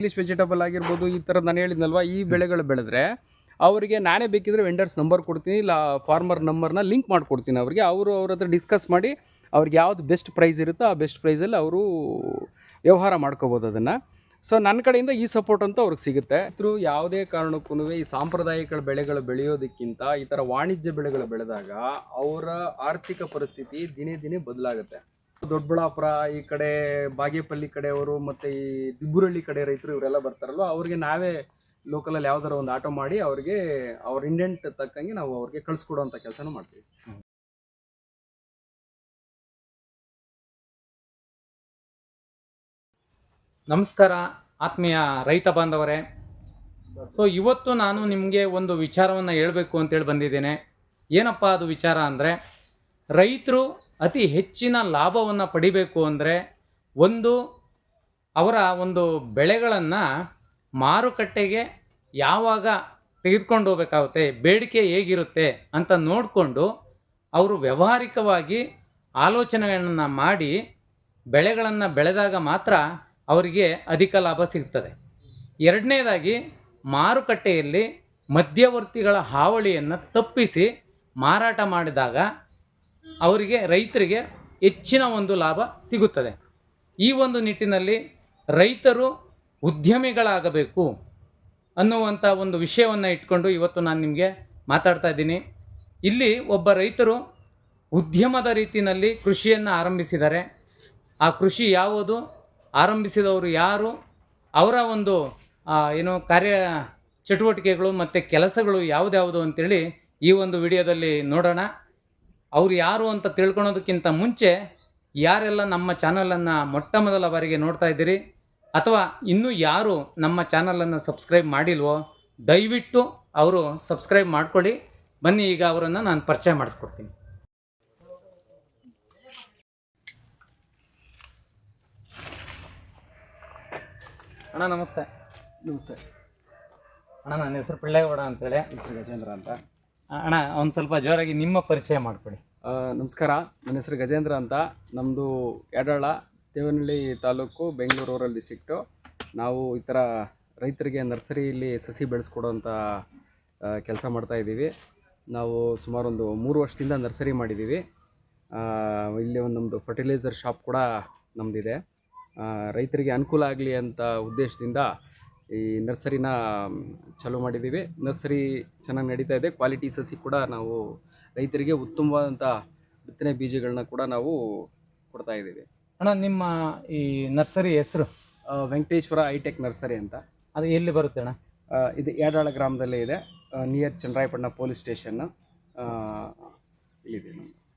English vegetable ಆಗಿರ್ಬೋದು ಈ ಥರ ನಾನು ಹೇಳಿದ್ನಲ್ವ, ಈ ಬೆಳೆಗಳು ಬೆಳೆದ್ರೆ ಅವರಿಗೆ ನಾನೇ ಬೇಕಿದ್ರೆ ವೆಂಡರ್ಸ್ ನಂಬರ್ ಕೊಡ್ತೀನಿ, ಇಲ್ಲ ಫಾರ್ಮರ್ ನಂಬರ್ನ ಲಿಂಕ್ ಮಾಡಿಕೊಡ್ತೀನಿ ಅವರಿಗೆ. ಅವರು ಅವ್ರ ಹತ್ರ ಡಿಸ್ಕಸ್ ಮಾಡಿ ಅವ್ರಿಗೆ ಯಾವ್ದು ಬೆಸ್ಟ್ ಪ್ರೈಸ್ ಇರುತ್ತೋ ಆ ಬೆಸ್ಟ್ ಪ್ರೈಸಲ್ಲಿ ಅವರು ವ್ಯವಹಾರ ಮಾಡ್ಕೋಬೋದು ಅದನ್ನು. ಸೊ ನನ್ನ ಕಡೆಯಿಂದ ಈ ಸಪೋರ್ಟ್ ಅಂತೂ ಅವ್ರಿಗೆ ಸಿಗುತ್ತೆ. ಇದ್ರೂ ಯಾವುದೇ ಕಾರಣಕ್ಕೂ ಈ ಸಾಂಪ್ರದಾಯಿಕ ಬೆಳೆಗಳು ಬೆಳೆಯೋದಕ್ಕಿಂತ ಈ ಥರ ವಾಣಿಜ್ಯ ಬೆಳೆಗಳು ಬೆಳೆದಾಗ ಅವರ ಆರ್ಥಿಕ ಪರಿಸ್ಥಿತಿ ದಿನೇ ದಿನೇ ಬದಲಾಗುತ್ತೆ. ದೊಡ್ಡಬಳ್ಳಾಪುರ, ಈ ಕಡೆ ಬಾಗೇಪಲ್ಲಿ ಕಡೆಯವರು ಮತ್ತು ಈ ದಿಬ್ಬುರಳ್ಳಿ ಕಡೆ ರೈತರು ಇವರೆಲ್ಲ ಬರ್ತಾರಲ್ವ, ಅವ್ರಿಗೆ ನಾವೇ ಲೋಕಲಲ್ಲಿ ಯಾವ್ದಾರ ಒಂದು ಆಟೋ ಮಾಡಿ ಅವ್ರಿಗೆ ಅವ್ರ ಇಂಡೆಂಟ್ ತಕ್ಕಂಗೆ ನಾವು ಅವ್ರಿಗೆ ಕಳಿಸ್ಕೊಡುವಂಥ ಕೆಲಸನೂ ಮಾಡ್ತೀವಿ. ನಮಸ್ಕಾರ, ಆತ್ಮೀಯ ರೈತ ಬಾಂಧವರೇ. ಸೊ ಇವತ್ತು ನಾನು ನಿಮಗೆ ಒಂದು ವಿಚಾರವನ್ನು ಹೇಳಬೇಕು ಅಂತೇಳಿ ಬಂದಿದ್ದೇನೆ. ಏನಪ್ಪ ಅದು ವಿಚಾರ ಅಂದರೆ, ರೈತರು ಅತಿ ಹೆಚ್ಚಿನ ಲಾಭವನ್ನು ಪಡಿಬೇಕು ಅಂದರೆ ಒಂದು ಅವರ ಒಂದು ಬೆಳೆಗಳನ್ನು ಮಾರುಕಟ್ಟೆಗೆ ಯಾವಾಗ ತೆಗೆದುಕೊಂಡು ಹೋಗಬೇಕಾಗುತ್ತೆ, ಬೇಡಿಕೆ ಹೇಗಿರುತ್ತೆ ಅಂತ ನೋಡಿಕೊಂಡು ಅವರು ವ್ಯಾವಹಾರಿಕವಾಗಿ ಆಲೋಚನೆಗಳನ್ನು ಮಾಡಿ ಬೆಳೆಗಳನ್ನು ಬೆಳೆದಾಗ ಮಾತ್ರ ಅವರಿಗೆ ಅಧಿಕ ಲಾಭ ಸಿಗ್ತದೆ. ಎರಡನೇದಾಗಿ ಮಾರುಕಟ್ಟೆಯಲ್ಲಿ ಮಧ್ಯವರ್ತಿಗಳ ಹಾವಳಿಯನ್ನು ತಪ್ಪಿಸಿ ಮಾರಾಟ ಮಾಡಿದಾಗ ಅವರಿಗೆ ರೈತರಿಗೆ ಹೆಚ್ಚಿನ ಒಂದು ಲಾಭ ಸಿಗುತ್ತದೆ. ಈ ಒಂದು ನಿಟ್ಟಿನಲ್ಲಿ ರೈತರು ಉದ್ಯಮಿಗಳಾಗಬೇಕು ಅನ್ನುವಂಥ ಒಂದು ವಿಷಯವನ್ನು ಇಟ್ಕೊಂಡು ಇವತ್ತು ನಾನು ನಿಮಗೆ ಮಾತಾಡ್ತಾ ಇದ್ದೀನಿ. ಇಲ್ಲಿ ಒಬ್ಬ ರೈತರು ಉದ್ಯಮದ ರೀತಿಯಲ್ಲಿ ಕೃಷಿಯನ್ನು ಆರಂಭಿಸಿದ್ದಾರೆ. ಆ ಕೃಷಿ ಯಾವುದು? ಆರಂಭಿಸಿದವರು ಯಾರು? ಅವರ ಒಂದು ಏನು ಕಾರ್ಯ ಚಟುವಟಿಕೆಗಳು ಮತ್ತು ಕೆಲಸಗಳು ಯಾವುದ್ಯಾವುದು ಅಂತೇಳಿ ಈ ಒಂದು ವಿಡಿಯೋದಲ್ಲಿ ನೋಡೋಣ. ಅವ್ರು ಯಾರು ಅಂತ ತಿಳ್ಕೊಳೋದಕ್ಕಿಂತ ಮುಂಚೆ ಯಾರೆಲ್ಲ ನಮ್ಮ ಚಾನಲನ್ನು ಮೊಟ್ಟ ಮೊದಲ ಬಾರಿಗೆ ನೋಡ್ತಾ ಇದ್ದೀರಿ ಅಥವಾ ಇನ್ನೂ ಯಾರು ನಮ್ಮ ಚಾನಲನ್ನು ಸಬ್ಸ್ಕ್ರೈಬ್ ಮಾಡಿಲ್ವೋ ದಯವಿಟ್ಟು ಅವರು ಸಬ್ಸ್ಕ್ರೈಬ್ ಮಾಡ್ಕೊಳ್ಳಿ. ಬನ್ನಿ ಈಗ ಅವರನ್ನು ನಾನು ಪರಿಚಯ ಮಾಡಿಸ್ಕೊಡ್ತೀನಿ. ಅಣ್ಣ ನಮಸ್ತೆ. ನಮಸ್ತೆ. ಅಣ್ಣ ನನ್ನ ಹೆಸರು ಪಿಳ್ಳೇಗೌಡ ಅಂತೇಳಿ. ಹೆಸರು ಗಜೇಂದ್ರ ಅಂತ. ಅಣ್ಣ, ಒಂದು ಸ್ವಲ್ಪ ಜೋರಾಗಿ ನಿಮ್ಮ ಪರಿಚಯ ಮಾಡಿಕೊಡಿ. ನಮಸ್ಕಾರ, ನನ್ನ ಹೆಸರು ಗಜೇಂದ್ರ ಅಂತ. ನಮ್ಮದು ಯಡಾಳ ದೇವನಹಳ್ಳಿ ತಾಲೂಕು, ಬೆಂಗಳೂರು ರೂರಲ್ ಡಿಸ್ಟಿಕ್ಟು ನಾವು ಈ ಥರ ರೈತರಿಗೆ ನರ್ಸರಿಯಲ್ಲಿ ಸಸಿ ಬೆಳೆಸ್ಕೊಡೋಂಥ ಕೆಲಸ ಮಾಡ್ತಾ ಇದ್ದೀವಿ. ನಾವು ಸುಮಾರು ಒಂದು ಮೂರು ವರ್ಷದಿಂದ ನರ್ಸರಿ ಮಾಡಿದ್ದೀವಿ. ಇಲ್ಲಿ ಒಂದು ನಮ್ಮದು ಫರ್ಟಿಲೈಸರ್ ಶಾಪ್ ಕೂಡ ನಮ್ಮದಿದೆ ರೈತರಿಗೆ ಅನುಕೂಲ ಆಗಲಿ ಅಂತ ಉದ್ದೇಶದಿಂದ ಈ ನರ್ಸರಿನ ಚಾಲೂ ಮಾಡಿದ್ದೀವಿ. ನರ್ಸರಿ ಚೆನ್ನಾಗಿ ನಡೀತಾ ಇದೆ. ಕ್ವಾಲಿಟಿ ಸಸಿ ಕೂಡ ನಾವು ರೈತರಿಗೆ ಉತ್ತಮವಾದಂಥ ಬಿತ್ತನೆ ಬೀಜಗಳನ್ನ ಕೂಡ ನಾವು ಕೊಡ್ತಾ ಇದ್ದೀವಿ. ಅಣ್ಣ ನಿಮ್ಮ ಈ ನರ್ಸರಿ ಹೆಸರು? ವೆಂಕಟೇಶ್ವರ ಹೈಟೆಕ್ ನರ್ಸರಿ ಅಂತ. ಅದು ಎಲ್ಲಿ ಬರುತ್ತೆ ಅಣ್ಣ? ಇದು ಯಾಡಾಳ ಗ್ರಾಮದಲ್ಲೇ ಇದೆ. Near Chandrayapatna police station. ಇಲ್ಲಿದೆ.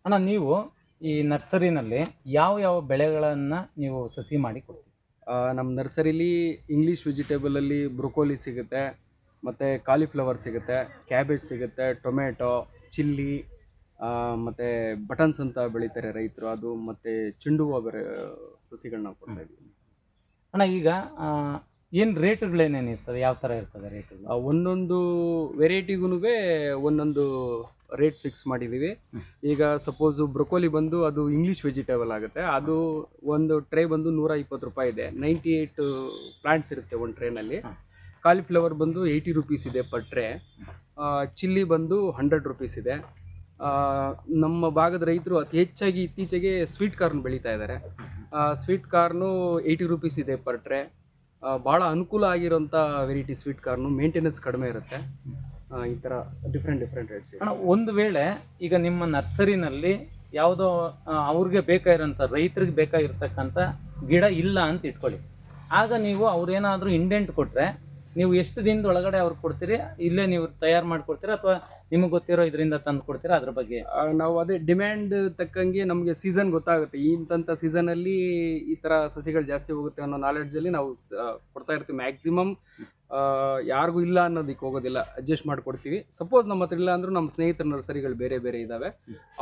ಅಣ್ಣ ನೀವು ಈ ನರ್ಸರಿನಲ್ಲಿ ಯಾವ ಯಾವ ಬೆಳೆಗಳನ್ನು ನೀವು ಸಸಿ ಮಾಡಿ ಕೊಡ್ತೀವಿ ನಮ್ಮ ನರ್ಸರಿಲಿ ಇಂಗ್ಲೀಷ್ ವೆಜಿಟೇಬಲಲ್ಲಿ ಬ್ರೊಕೋಲಿ ಸಿಗುತ್ತೆ ಮತ್ತು ಕಾಲಿಫ್ಲವರ್ ಸಿಗುತ್ತೆ ಕ್ಯಾಬೇಜ್ ಸಿಗುತ್ತೆ ಟೊಮೆಟೊ ಚಿಲ್ಲಿ ಮತ್ತು ಬಟನ್ಸ್ ಅಂತ ಬೆಳೀತಾರೆ ರೈತರು ಅದು ಮತ್ತು ಚೆಂಡು ಹೂವು ಬೇರೆ ಸಸಿಗಳನ್ನ ಕೊಡ್ತಾ ಇದ್ದೀವಿ. ಅಣ್ಣ ಈಗ ಏನು ರೇಟ್ಗಳೇನೇನು ಇರ್ತದೆ? ಯಾವ ಥರ ಇರ್ತದೆ ರೇಟ್ಗಳು? ಆ, ಒಂದೊಂದು ವೆರೈಟಿಗೂ ಒಂದೊಂದು ರೇಟ್ ಫಿಕ್ಸ್ ಮಾಡಿದ್ದೀವಿ. ಈಗ ಸಪೋಸು ಬ್ರೊಕೋಲಿ ಬಂದು ಅದು ಇಂಗ್ಲೀಷ್ ವೆಜಿಟೇಬಲ್ ಆಗುತ್ತೆ. ಅದು ಒಂದು ಟ್ರೇ ಬಂದು ನೂರ ಇಪ್ಪತ್ತು ರೂಪಾಯಿ ಇದೆ. ನೈಂಟಿ ಏಯ್ಟ್ ಪ್ಲಾಂಟ್ಸ್ ಇರುತ್ತೆ ಒಂದು ಟ್ರೇನಲ್ಲಿ. ಕಾಲಿಫ್ಲವರ್ ಬಂದು ಏಯ್ಟಿ ರುಪೀಸ್ ಇದೆ ಪರ್ ಟ್ರೇ. ಚಿಲ್ಲಿ ಬಂದು ಹಂಡ್ರೆಡ್ ರುಪೀಸ್ ಇದೆ. ಆ, ನಮ್ಮ ಭಾಗದ ರೈತರು ಅತಿ ಹೆಚ್ಚಾಗಿ ಇತ್ತೀಚೆಗೆ ಸ್ವೀಟ್ ಕಾರ್ನ್ ಬೆಳೀತಾ ಇದ್ದಾರೆ. ಸ್ವೀಟ್ ಕಾರ್ನು ಏಯ್ಟಿ ರುಪೀಸ್ ಇದೆ ಪರ್ ಟ್ರೇ. ಭಾಳ ಅನುಕೂಲ ಆಗಿರೋಂಥ ವೆರೈಟಿ ಸ್ವೀಟ್ ಕಾರ್ನು ಮೇಂಟೆನೆನ್ಸ್ ಕಡಿಮೆ ಇರುತ್ತೆ. ಈ ಥರ ಡಿಫ್ರೆಂಟ್ ಡಿಫ್ರೆಂಟ್ ರೇಟ್ಸ್ ಅಣ್ಣ, ಒಂದು ವೇಳೆ ಈಗ ನಿಮ್ಮ ನರ್ಸರಿನಲ್ಲಿ ಯಾವುದೋ ಅವ್ರಿಗೆ ಬೇಕಾಗಿರೋಂಥ ರೈತರಿಗೆ ಬೇಕಾಗಿರ್ತಕ್ಕಂಥ ಗಿಡ ಇಲ್ಲ ಅಂತ ಇಟ್ಕೊಳ್ಳಿ. ಆಗ ನೀವು ಅವ್ರೇನಾದರೂ ಇಂಡೆಂಟ್ ಕೊಟ್ಟರೆ ನೀವು ಎಷ್ಟು ದಿನದ ಒಳಗಡೆ ಅವ್ರಿಗೆ ಕೊಡ್ತೀರಿ? ಇಲ್ಲೇ ನೀವು ತಯಾರು ಮಾಡಿಕೊಡ್ತೀರಾ ಅಥವಾ ನಿಮಗೆ ಗೊತ್ತಿರೋ ಇದರಿಂದ ತಂದು ಕೊಡ್ತೀರಾ ಅದ್ರ ಬಗ್ಗೆ? ನಾವು ಅದೇ ಡಿಮ್ಯಾಂಡ್ ತಕ್ಕಂಗೆ ನಮಗೆ ಸೀಸನ್ ಗೊತ್ತಾಗುತ್ತೆ. ಇಂಥ ಸೀಸನಲ್ಲಿ ಈ ಥರ ಸಸಿಗಳು ಜಾಸ್ತಿ ಹೋಗುತ್ತೆ ಅನ್ನೋ ನಾಲೆಡ್ಜಲ್ಲಿ ನಾವು ಕೊಡ್ತಾ ಇರ್ತೀವಿ. ಮ್ಯಾಕ್ಸಿಮಮ್ ಯಾರಿಗೂ ಇಲ್ಲ ಅನ್ನೋದಕ್ಕೆ ಹೋಗೋದಿಲ್ಲ. ಅಡ್ಜಸ್ಟ್ ಮಾಡಿಕೊಡ್ತೀವಿ. ಸಪೋಸ್ ನಮ್ಮ ಹತ್ರ ಇಲ್ಲ ಅಂದರೂ ನಮ್ಮ ಸ್ನೇಹಿತರ ನರ್ಸರಿಗಳು ಬೇರೆ ಬೇರೆ ಇದ್ದಾವೆ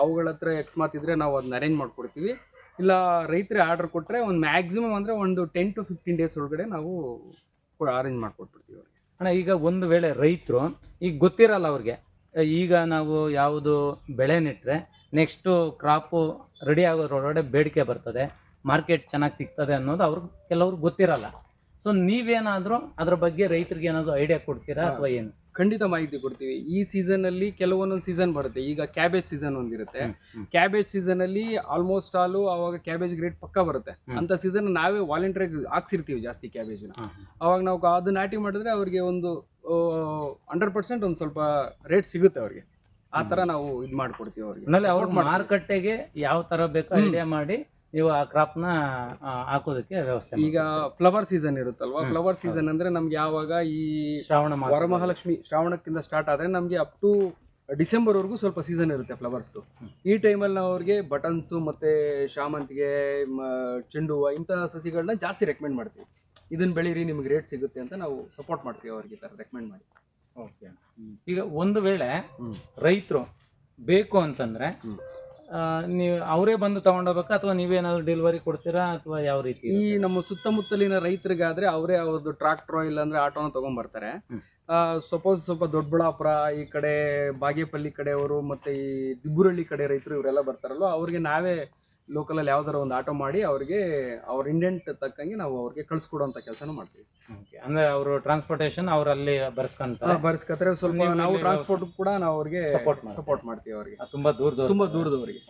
ಅವುಗಳ ಹತ್ರ ಅಕಸ್ಮಾತ್ ಇದ್ದರೆ ನಾವು ಅದನ್ನ ಅರೇಂಜ್ ಮಾಡಿಕೊಡ್ತೀವಿ. ಇಲ್ಲ ರೈತರೇ ಆರ್ಡರ್ ಕೊಟ್ಟರೆ ಒಂದು ಮ್ಯಾಕ್ಸಿಮಮ್ ಅಂದರೆ ಒಂದು ಟೆನ್ ಟು ಫಿಫ್ಟೀನ್ ಡೇಸ್ ಒಳಗಡೆ ನಾವು ಅರೇಂಜ್ ಮಾಡ್ಕೊಟ್ಬಿಡ್ತೀವಿ ಅವ್ರಿಗೆ. ಅಣ್ಣ, ಈಗ ಒಂದು ವೇಳೆ ರೈತರು, ಈಗ ಗೊತ್ತಿರಲ್ಲ ಅವ್ರಿಗೆ, ಈಗ ನಾವು ಯಾವುದು ಬೆಳೆ ನೆಟ್ಟರೆ ನೆಕ್ಸ್ಟು ಕ್ರಾಪು ರೆಡಿ ಆಗೋದ್ರೊಳಗಡೆ ಬೇಡಿಕೆ ಬರ್ತದೆ ಮಾರ್ಕೆಟ್ ಚೆನ್ನಾಗಿ ಸಿಗ್ತದೆ ಅನ್ನೋದು ಅವ್ರಿಗೆ, ಕೆಲವ್ರಿಗೆ ಗೊತ್ತಿರಲ್ಲ. ಸೊ ನೀವೇನಾದರೂ ಅದ್ರ ಬಗ್ಗೆ ರೈತರಿಗೆ ಏನಾದರೂ ಐಡಿಯಾ ಕೊಡ್ತೀರಾ ಅಥವಾ ಏನು? ಖಂಡಿತ ಮಾಹಿತಿ ಕೊಡ್ತೀವಿ. ಈ ಸೀಸನ್ ಅಲ್ಲಿ ಕೆಲವೊಂದೊಂದು ಸೀಸನ್ ಬರುತ್ತೆ. ಈಗ ಕ್ಯಾಬೇಜ್ ಸೀಸನ್ ಒಂದಿರುತ್ತೆ. ಕ್ಯಾಬೇಜ್ ಸೀಸನ್ ಅಲ್ಲಿ ಆಲ್ಮೋಸ್ಟ್ ಆಲು ಅವಾಗ ಕ್ಯಾಬೇಜ್ ರೇಟ್ ಪಕ್ಕ ಬರುತ್ತೆ. ಅಂತ ಸೀಸನ್ ನಾವೇ ವಾಲಂಟಿಯರ್ ಹಾಕ್ಸಿರ್ತೀವಿ ಜಾಸ್ತಿ ಕ್ಯಾಬೇಜ್ನ ಅವಾಗ ನಾವು ಅದು ನಾಟಿ ಮಾಡಿದ್ರೆ ಅವ್ರಿಗೆ ಒಂದು ಹಂಡ್ರೆಡ್ ಪರ್ಸೆಂಟ್ ಒಂದು ಸ್ವಲ್ಪ ರೇಟ್ ಸಿಗುತ್ತೆ ಅವ್ರಿಗೆ. ಆ ತರ ನಾವು ಇದು ಮಾಡ್ಕೊಡ್ತೀವಿ ಅವ್ರಿಗೆ. ಮಾರುಕಟ್ಟೆಗೆ ಯಾವ ತರ ಬೇಕೋ ಐಡಿಯಾ ಮಾಡಿ ನೀವು ಆ ಕ್ರಾಪ್ನ ಆ, ಹಾಕೋದಕ್ಕೆ ವ್ಯವಸ್ಥೆ ಈಗ ಫ್ಲವರ್ ಸೀಸನ್ ಇರುತ್ತಲ್ವಾ? ಫ್ಲವರ್ ಸೀಸನ್ ಅಂದ್ರೆ ನಮ್ಗೆ ಯಾವಾಗ ಈ ಶ್ರಾವಣ ವರಮಹಾಲಕ್ಷ್ಮಿ ಶ್ರಾವಣಕ್ಕಿಂತ ಸ್ಟಾರ್ಟ್ ಆದ್ರೆ ನಮಗೆ ಅಪ್ ಟು ಡಿಸೆಂಬರ್ ವರೆಗೂ ಸ್ವಲ್ಪ ಸೀಸನ್ ಇರುತ್ತೆ ಫ್ಲವರ್ಸ್ದು. ಈ ಟೈಮಲ್ಲಿ ನಾವು ಅವ್ರಿಗೆ ಬಟನ್ಸು ಮತ್ತೆ ಶಾಮಂತಿಗೆ ಚೆಂಡು ಹೂವು ಇಂತಹ ಸಸಿಗಳನ್ನ ಜಾಸ್ತಿ ರೆಕಮೆಂಡ್ ಮಾಡ್ತೀವಿ. ಇದನ್ನ ಬೆಳೀರಿ ನಿಮ್ಗೆ ರೇಟ್ ಸಿಗುತ್ತೆ ಅಂತ ನಾವು ಸಪೋರ್ಟ್ ಮಾಡ್ತೀವಿ ಅವ್ರಿಗೆ ಥರ ರೆಕಮೆಂಡ್ ಮಾಡಿ. ಓಕೆ ಈಗ ಒಂದು ವೇಳೆ ರೈತರು ಬೇಕು ಅಂತಂದ್ರೆ ನೀವು ಅವರೇ ಬಂದು ತಗೊಂಡೋಗ್ಬೇಕಾ ಅಥವಾ ನೀವೇನಾದ್ರು ಡೆಲಿವರಿ ಕೊಡ್ತೀರಾ? ಅಥವಾ ಯಾವ ರೀತಿ ಈ ನಮ್ಮ ಸುತ್ತಮುತ್ತಲಿನ ರೈತರಿಗಾದ್ರೆ ಅವರೇ ಅವ್ರದ್ದು ಟ್ರಾಕ್ಟರ್ ಇಲ್ಲಾಂದ್ರೆ ಆಟೋನ ತಗೊಂಡ್ಬರ್ತಾರೆ. ಸಪೋಸ್ ಸ್ವಲ್ಪ ದೊಡ್ಡಬಳ್ಳಾಪುರ ಈ ಕಡೆ ಬಾಗೇಪಲ್ಲಿ ಕಡೆಯವರು ಮತ್ತೆ ಈ ದಿಬ್ಬುರಳ್ಳಿ ಕಡೆ ರೈತರು ಇವರೆಲ್ಲ ಬರ್ತಾರಲ್ವ ಅವ್ರಿಗೆ ನಾವೇ ಲೋಕಲಲ್ಲಿ ಯಾವ್ದಾರ ಒಂದು ಆಟೋ ಮಾಡಿ ಅವ್ರಿಗೆ ಅವ್ರ ಇಂಡೆಂಟ್ ತಕ್ಕಂಗೆ ನಾವು ಅವ್ರಿಗೆ ಕಳ್ಸಿಕೊಡುವಂತ ಕೆಲಸನೂ ಮಾಡ್ತೀವಿ. ಅಂದ್ರೆ ಅವರು ಟ್ರಾನ್ಸ್ಪೋರ್ಟೇಷನ್ ಅವರಲ್ಲಿ ಬರ್ಸ್ಕೊಂತಾರೆ. ಬರ್ಸ್ಕತ್ರೆ. ಸ್ವಲ್ಪ ನಾವು ಟ್ರಾನ್ಸ್ಪೋರ್ಟ್ ಕೂಡ ನಾವು ಅವ್ರಿಗೆ ಸಪೋರ್ಟ್ ಮಾಡ್ತೀವಿ. ಅವ್ರಿಗೆ. ತುಂಬಾ ದೂರ ತುಂಬಾ ದೂರದವರಿಗೆ.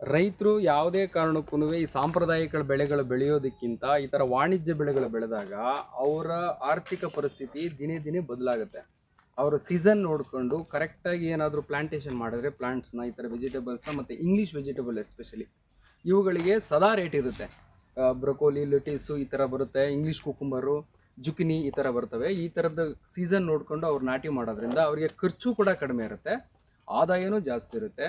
ರೈತರು ಯಾವುದೇ ಕಾರಣಕ್ಕೂ ಈ ಸಾಂಪ್ರದಾಯಿಕ ಬೆಳೆಗಳು ಬೆಳೆಯೋದಕ್ಕಿಂತ ಈ ತರ ವಾಣಿಜ್ಯ ಬೆಳೆಗಳು ಬೆಳೆದಾಗ ಅವರ ಆರ್ಥಿಕ ಪರಿಸ್ಥಿತಿ ದಿನೇ ದಿನೇ ಬದಲಾಗುತ್ತೆ. ಅವರು ಸೀಸನ್ ನೋಡಿಕೊಂಡು ಕರೆಕ್ಟಾಗಿ ಏನಾದರೂ ಪ್ಲಾಂಟೇಷನ್ ಮಾಡಿದ್ರೆ ಪ್ಲಾಂಟ್ಸ್ನ ಈ ಥರ ವೆಜಿಟೇಬಲ್ಸ್ನ ಮತ್ತು ಇಂಗ್ಲೀಷ್ ವೆಜಿಟೇಬಲ್ ಎಸ್ಪೆಷಲಿ ಇವುಗಳಿಗೆ ಸದಾ ರೇಟ್ ಇರುತ್ತೆ. ಬ್ರೊಕೋಲಿ ಲೆಟೀಸು ಈ ಥರ ಬರುತ್ತೆ ಇಂಗ್ಲೀಷ್ ಕುಕುಂಬರು ಜುಕಿನಿ ಈ ಥರ ಬರ್ತವೆ. ಈ ಥರದ ಸೀಸನ್ ನೋಡಿಕೊಂಡು ಅವ್ರು ನಾಟಿ ಮಾಡೋದ್ರಿಂದ ಅವರಿಗೆ ಖರ್ಚು ಕೂಡ ಕಡಿಮೆ ಇರುತ್ತೆ, ಆದಾಯನೂ ಜಾಸ್ತಿ ಇರುತ್ತೆ.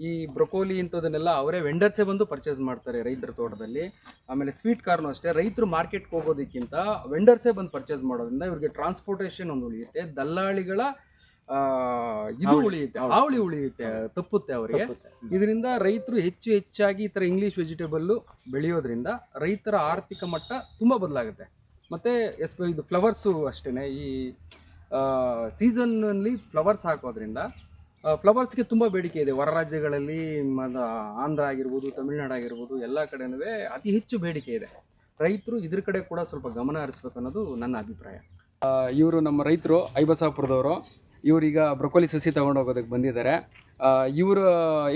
ಈ ಬ್ರೊಕೋಲಿ ಇಂಥದನ್ನೆಲ್ಲ ಅವರೇ ವೆಂಡರ್ಸೇ ಬಂದು ಪರ್ಚೇಸ್ ಮಾಡ್ತಾರೆ ರೈತರ ತೋಟದಲ್ಲಿ. ಆಮೇಲೆ ಸ್ವೀಟ್ ಕಾರ್ನು ಅಷ್ಟೇ. ರೈತರು ಮಾರ್ಕೆಟ್ಗೆ ಹೋಗೋದಕ್ಕಿಂತ ವೆಂಡರ್ಸೇ ಬಂದು ಪರ್ಚೇಸ್ ಮಾಡೋದ್ರಿಂದ ಇವ್ರಿಗೆ ಟ್ರಾನ್ಸ್ಪೋರ್ಟೇಷನ್ ಒಂದು ಉಳಿಯುತ್ತೆ. ದಲ್ಲಾಳಿಗಳ ಇದು ಉಳಿಯುತ್ತೆ. ಹಾವಳಿ. ಉಳಿಯುತ್ತೆ ತಪ್ಪುತ್ತೆ ಅವರಿಗೆ. ಇದರಿಂದ ರೈತರು ಹೆಚ್ಚು ಹೆಚ್ಚಾಗಿ ಈ ಥರ ಇಂಗ್ಲೀಷ್ ವೆಜಿಟೇಬಲ್ಲು ಬೆಳೆಯೋದ್ರಿಂದ ರೈತರ ಆರ್ಥಿಕ ಮಟ್ಟ ತುಂಬ ಬದಲಾಗುತ್ತೆ. ಮತ್ತು ಎಸ್ ಇದು ಫ್ಲವರ್ಸು ಅಷ್ಟೇ ಈ ಸೀಸನ್ನಲ್ಲಿ ಫ್ಲವರ್ಸ್ ಹಾಕೋದ್ರಿಂದ ಫ್ಲವರ್ಸ್ಗೆ ತುಂಬ ಬೇಡಿಕೆ ಇದೆ. ಹೊರ ರಾಜ್ಯಗಳಲ್ಲಿ ಆಂಧ್ರ ಆಗಿರ್ಬೋದು, ತಮಿಳ್ನಾಡು ಆಗಿರ್ಬೋದು, ಎಲ್ಲ ಕಡೆನೂ ಅತಿ ಹೆಚ್ಚು ಬೇಡಿಕೆ ಇದೆ. ರೈತರು ಇದ್ರ ಕಡೆ ಕೂಡ ಸ್ವಲ್ಪ ಗಮನ ಹರಿಸ್ಬೇಕು ಅನ್ನೋದು ನನ್ನ ಅಭಿಪ್ರಾಯ. ಇವರು ನಮ್ಮ ರೈತರು, ಐಬಸಾಪುರದವರು. ಇವರೀಗ ಬ್ರೊಕೋಲಿ ಸಸಿ ತಗೊಂಡು ಹೋಗೋದಕ್ಕೆ ಬಂದಿದ್ದಾರೆ. ಇವರ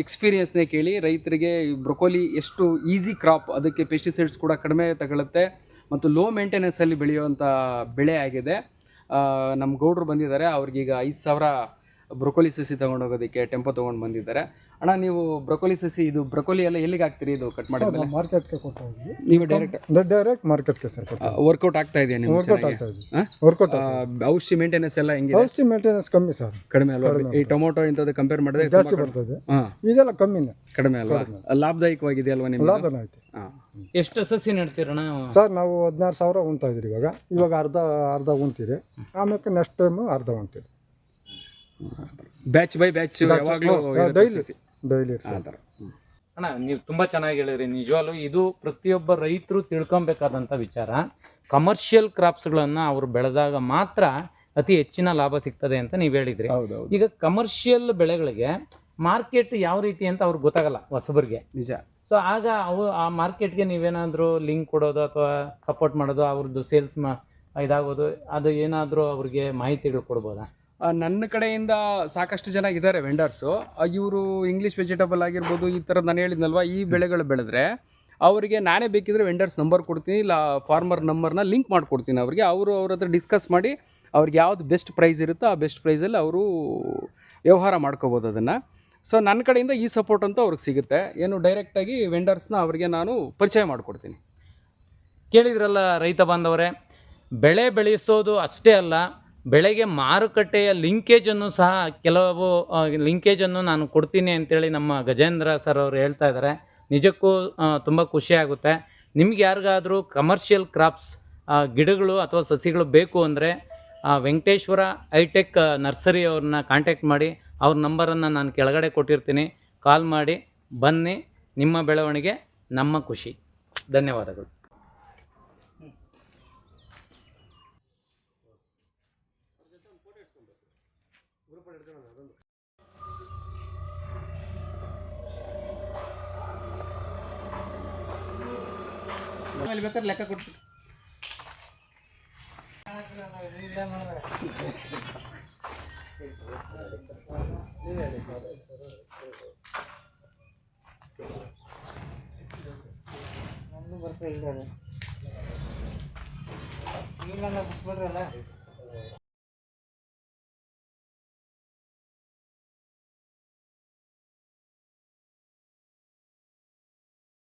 ಎಕ್ಸ್ಪೀರಿಯನ್ಸ್ನೇ ಕೇಳಿ ರೈತರಿಗೆ ಬ್ರೊಕೋಲಿ ಎಷ್ಟು ಈಸಿ ಕ್ರಾಪ್ ಅದಕ್ಕೆ ಪೆಸ್ಟಿಸೈಡ್ಸ್ ಕೂಡ ಕಡಿಮೆ ತಗೊಳುತ್ತೆ ಮತ್ತು ಲೋ ಮೇಂಟೆನೆನ್ಸಲ್ಲಿ ಬೆಳೆಯುವಂಥ ಬೆಳೆ ಆಗಿದೆ. ನಮ್ಮ ಗೌಡ್ರು ಬಂದಿದ್ದಾರೆ, ಅವ್ರಿಗೀಗ ಐದು ಸಾವಿರ ಬ್ರೊಕೋಲಿ ಸಸಿ ತಗೊಂಡು ಹೋಗೋದಕ್ಕೆ ಟೆಂಪೋ ತೊಗೊಂಡು ಬಂದಿದ್ದಾರೆ. ಅಣ್ಣ ನೀವು ಬ್ರೊಕೊಲಿ ಸಸಿ ಇದು ಬ್ರೊಕೊಲಿ ಎಲ್ಲ ಎಲ್ಲಿಗೆ ಹಾಕ್ತೀರಿ? ಇದು ಕಟ್ ಮಾಡಿದ್ರೆ ಮಾರ್ಕೆಟ್ಗೆ ಕೊಡ್ತಾ ನೀವು ಡೈರೆಕ್ಟ್ ಡೈರೆಕ್ಟ್ ಮಾರ್ಕೆಟ್ಗೆ ಸರ್ ವರ್ಕೌಟ್ ಆಗ್ತಾ ಇದೆ. ನೀವು ವರ್ಕೌಟ್? ಆಗ್ತಾ ಇದೆ? ವರ್ಕೌಟ್ ಔಷಧಿ ಮೇಂಟೆನೆನ್ಸ್ ಎಲ್ಲ ಹೆಂಗಿದೆ? ಔಷಧಿ ಮೇಂಟೆನೆನ್ಸ್ ಕಮ್ಮಿ ಸರ್. ಕಡಿಮೆ ಅಲ್ವಾ? ಈ ಟೊಮೊಟೊ ಇಂಥದ್ದು ಕಂಪೇರ್ ಮಾಡಿದ್ರೆ ಜಾಸ್ತಿ. ಬರ್ತದೆ. ಇದೆಲ್ಲ ಕಮ್ಮಿನೇ. ಕಡಿಮೆ ಅಲ್ವಾ. ಲಾಭದಾಯಕವಾಗಿದೆ ಅಲ್ವಾ ನಿಮ್ಗೆ ಲಾಭನ ಐತೆ. ಹಾ. ಎಷ್ಟು ಸಸಿ ನೆಡ್ತೀರಣ್ಣ? ಸರ್ ನಾವು ಹದಿನಾರು ಸಾವಿರ ಉಣ್ತಾ ಇದ್ರಿ ಇವಾಗ. ಇವಾಗ ಅರ್ಧ ಅರ್ಧ ಉಣ್ತೀರಿ. ಆಮೇಲೆ ನೆಕ್ಸ್ಟ್ ಟೈಮ್ ಅರ್ಧ ಉಣ್ತೀರಿ. ಬ್ಯಾಚ್ ಬೈ ಬ್ಯಾಚ್ ಯಾವಾಗಲೂ ಡೈಲಿ ಆ ಥರ. ಅಣ್ಣ ನೀವು ತುಂಬಾ ಚೆನ್ನಾಗಿ ಹೇಳಿದ್ರಿ. ನಿಜವಾಗ್ಲೂ ಇದು ಪ್ರತಿಯೊಬ್ಬ ರೈತರು ತಿಳ್ಕೊಬೇಕಾದಂತ ವಿಚಾರ. ಕಮರ್ಷಿಯಲ್ ಕ್ರಾಪ್ಸ್ಗಳನ್ನು ಅವರು ಬೆಳೆದಾಗ ಮಾತ್ರ ಅತಿ ಹೆಚ್ಚಿನ ಲಾಭ ಸಿಗ್ತದೆ ಅಂತ ನೀವು ಹೇಳಿದ್ರಿ. ಈಗ ಕಮರ್ಷಿಯಲ್ ಬೆಳೆಗಳಿಗೆ ಮಾರ್ಕೆಟ್ ಯಾವ ರೀತಿ ಅಂತ ಅವ್ರಿಗೆ ಗೊತ್ತಾಗಲ್ಲ ಹೊಸಬರಿಗೆ. ನಿಜ. ಸೊ ಆಗ ಅವು ಆ ಮಾರ್ಕೆಟ್ಗೆ ನೀವೇನಾದರೂ ಲಿಂಕ್ ಕೊಡೋದು ಅಥವಾ ಸಪೋರ್ಟ್ ಮಾಡೋದು ಅವ್ರದ್ದು ಸೇಲ್ಸ್ ಮಾ ಇದಾಗೋದು ಅದು ಏನಾದರೂ ಅವ್ರಿಗೆ ಮಾಹಿತಿಗಳು ಕೊಡ್ಬೋದಾ? ನನ್ನ ಕಡೆಯಿಂದ ಸಾಕಷ್ಟು ಜನ ಇದ್ದಾರೆ ವೆಂಡರ್ಸು ಇವರು ಇಂಗ್ಲೀಷ್ ವೆಜಿಟೇಬಲ್ ಆಗಿರ್ಬೋದು ಈ ಥರ ನಾನು ಹೇಳಿದ್ನಲ್ವ, ಈ ಬೆಳೆಗಳು ಬೆಳೆದ್ರೆ ಅವರಿಗೆ ನಾನೇ ಬೇಕಿದ್ರೆ ವೆಂಡರ್ಸ್ ನಂಬರ್ ಕೊಡ್ತೀನಿ, ಇಲ್ಲ ಫಾರ್ಮರ್ ನಂಬರ್ನ ಲಿಂಕ್ ಮಾಡಿಕೊಡ್ತೀನಿ ಅವರಿಗೆ. ಅವರು ಅವ್ರ ಹತ್ರ ಡಿಸ್ಕಸ್ ಮಾಡಿ ಅವ್ರಿಗೆ ಯಾವ್ದು ಬೆಸ್ಟ್ ಪ್ರೈಸ್ ಇರುತ್ತೋ ಆ ಬೆಸ್ಟ್ ಪ್ರೈಸಲ್ಲಿ ಅವರು ವ್ಯವಹಾರ ಮಾಡ್ಕೋಬೋದು ಅದನ್ನು. ಸೊ ನನ್ನ ಕಡೆಯಿಂದ ಈ ಸಪೋರ್ಟ್ ಅಂತ ಅವ್ರಿಗೆ ಸಿಗುತ್ತೆ. ಏನು ಡೈರೆಕ್ಟಾಗಿ ವೆಂಡರ್ಸ್ನ ಅವರಿಗೆ ನಾನು ಪರಿಚಯ ಮಾಡಿಕೊಡ್ತೀನಿ. ಕೇಳಿದ್ರಲ್ಲ ರೈತ ಬಾಂಧವರೇ, ಬೆಳೆ ಬೆಳೆಸೋದು ಅಷ್ಟೇ ಅಲ್ಲ ಬೆಳೆಗೆ ಮಾರುಕಟ್ಟೆಯ ಲಿಂಕೇಜನ್ನು ಸಹ ಕೆಲವು ಲಿಂಕೇಜನ್ನು ನಾನು ಕೊಡ್ತೀನಿ ಅಂತೇಳಿ ನಮ್ಮ ಗಜೇಂದ್ರ ಸರ್ ಅವರು ಹೇಳ್ತಾ ಇದ್ದಾರೆ. ನಿಜಕ್ಕೂ ತುಂಬ ಖುಷಿ ಆಗುತ್ತೆ. ನಿಮ್ಗೆ ಯಾರಿಗಾದರೂ ಕಮರ್ಷಿಯಲ್ ಕ್ರಾಪ್ಸ್ ಗಿಡಗಳು ಅಥವಾ ಸಸಿಗಳು ಬೇಕು ಅಂದರೆ ವೆಂಕಟೇಶ್ವರ ಹೈಟೆಕ್ ನರ್ಸರಿ ಅವ್ರನ್ನ ಕಾಂಟ್ಯಾಕ್ಟ್ ಮಾಡಿ, ಅವ್ರ ನಂಬರನ್ನು ನಾನು ಕೆಳಗಡೆ ಕೊಟ್ಟಿರ್ತೀನಿ. ಕಾಲ್ ಮಾಡಿ, ಬನ್ನಿ, ನಿಮ್ಮ ಬೆಳವಣಿಗೆ ನಮ್ಮ ಖುಷಿ. ಧನ್ಯವಾದಗಳು. ಅಲ್ಲಿ ಬೇಕಾದ್ರೆ ಲೆಕ್ಕ ಕೊಡ್ತೀವಿ ನಮ್ದು ಬರ್ತಾ ಇಲ್ಲ ಇಲ್ಲ ಬಿಟ್ಬಿಡ್ರಲ್ಲ